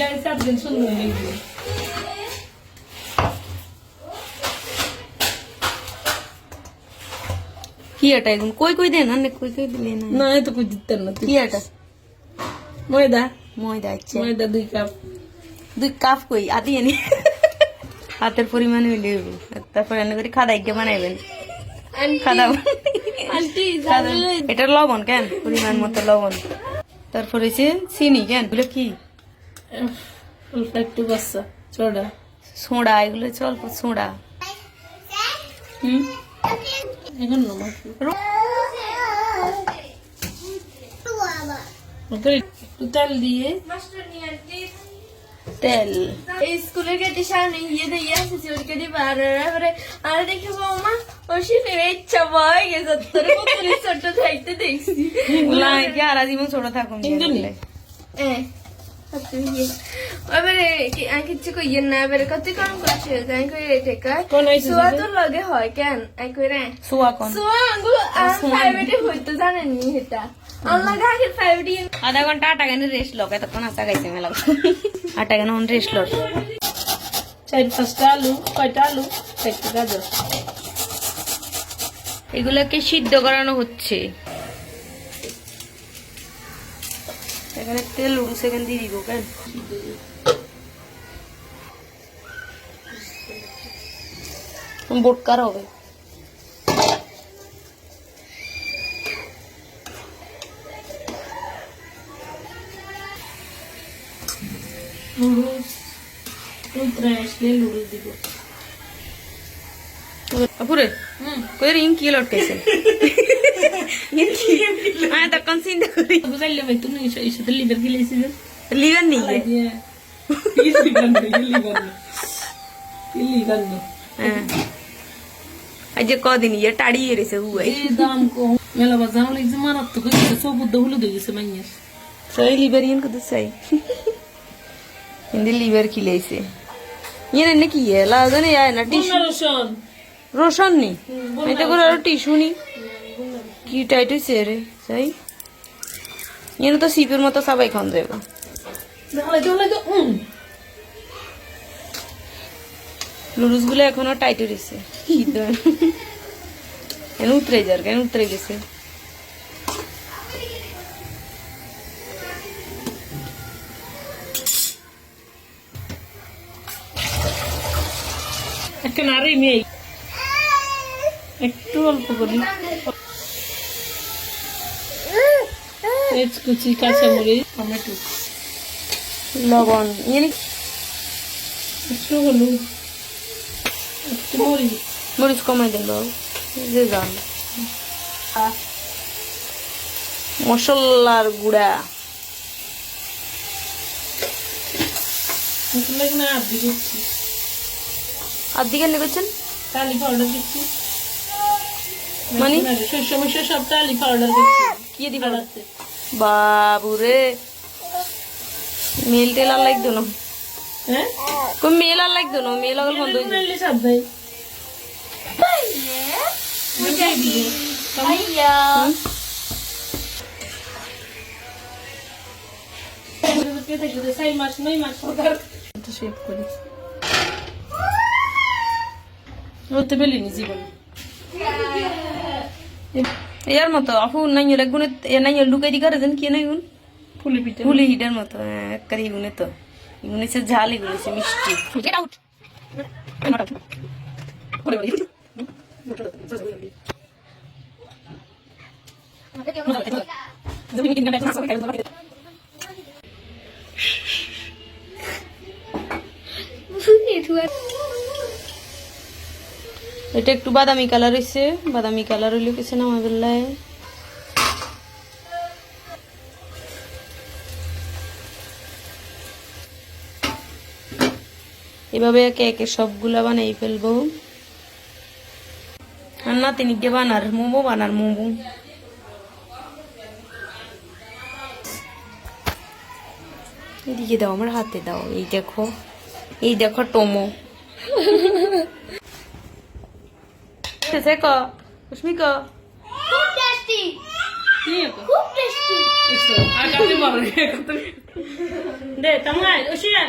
লাগাইছে আর দিন সুন্দর কি এটা এখন কই কই দেন আনে কই কই দিলে না? না এত কিছু দিতেন না কি এটা? ময়দা। ময়দা আচ্ছা। ময়দা দুই কাপ। দুই কাপ কই? আদি এনে হাতের পরিমাণ হইলে। তারপর এনে করে খাদা গিয়ে বানাইবেন। খাদা এটা লবণ কেন? পরিমাণ মতো লবণ। তারপর হচ্ছে চিনি কেন? এগুলো কি? অল্প একটু বাচ্চা চড়া সোঁড়া এগুলো হচ্ছে অল্প সোঁড়া। হুম? এখন না মাখি ওকে একটু তেল দিয়ে। তেল। এই স্কুলের গেটে সামনে ইয়ে দিয়ে এসেছি ওর গেটে বার আর দেখে বৌমা ও শিখে ইচ্ছা ভয় গেছে তোর ছোট থাকতে দেখছি। আর জীবন ছোট থাকুন এবারে কি আমি কিচ্ছু কইয়েন না এবারে কত কম ক্লাসে আমি কই রেটে কার কোন হয়েছে সোয়া তো লগে হয় কেন আমি কই রে সোয়া কোন সোয়া আঙ্গুলো প্রাইভেটে হইতো জানেনি এটা আল্লাহ গাকের প্রাইভেটে আধা ঘণ্টা আটা কেন রেস্ট লোক এতক্ষণ আসা গাইছে মেলা আটা কেন রেস্ট লোক চার পাঁচটা আলু কয়টা আলু চারটে গাজর এগুলোকে সিদ্ধ করানো হচ্ছে এখানে তেল উড়ু সেখান দিয়ে দিব কেন বোটকার হবে নুডলস নুডলস দিব আপুরে কই রিং কি লটকেছে আমি তখন চিন্তা করি বুঝাইলে ভাই তুমি এই সাথে লিভার গিলেছি যে লিভার নিয়ে দিয়ে লিভার নেই লিভার নেই লিভার নেই হ্যাঁ আজ যে কদিন ইয়ে টাড়িয়ে রেছে হুয়াই এই দাম কম মেলা বাজার হলে যে মারাত্মক রোশন নি এটা করে আর টিস্যু নি। কি টাইট হয়েছে রে সাই ইয়ান তো সিপের মতো সবাই খান যাবে লুডুসগুলো এখনও টাইট হইছে কি তো? এন উতরে যার কেন উতরে গেছে? নারী মেয়ে একটু অল্প করি। পেঁয়াজ কুচি কাঁচামরিচ টমেটো। লবণ একটু হলুদ একটু মরিচ। মরিচ কমাই দেন বাবু যে যান। মশলার গুঁড়া। এগুলো এখানে আদি দিচ্ছি আর দিকে নেবেছেন তাহলে পাউডার দিচ্ছি? মানে? শস্য মিশ্র সব টালি পাউডার দিচ্ছি কি দিব? বাবুরে। মেল টেল আর লাগতো না। হ্যাঁ? কোন মেল আর লাগতো না? মেল আগল বন্ধ হয়ে নাইলে সব করি। ওতে বেলিনি জীবন। ইয়ার মতো আপু নাই গুনে এ নাই লুকাই দি করে দেন কি নাই গুন? ফুলি পিঠে। ফুলি হিটার মতো হ্যাঁ একবারে ইগুনে তো। ইগুনে সে ঝাল ইগুনে সে মিষ্টি। গেট আউট এটা একটু বাদামি কালার হইছে। বাদামি কালার হইলে কিছু না আমার এভাবে একে একে সবগুলা বানাই ফেলব। আর না তিনি দিয়ে বানার? মোমো বানার মোমো। এদিকে দাও, আমার হাতে দাও। এই দেখো। এই দেখো টোমো। সে ক কুসমি ক খুব টেস্টি খুব টেস্টি আর দে তামাই ওশিয়া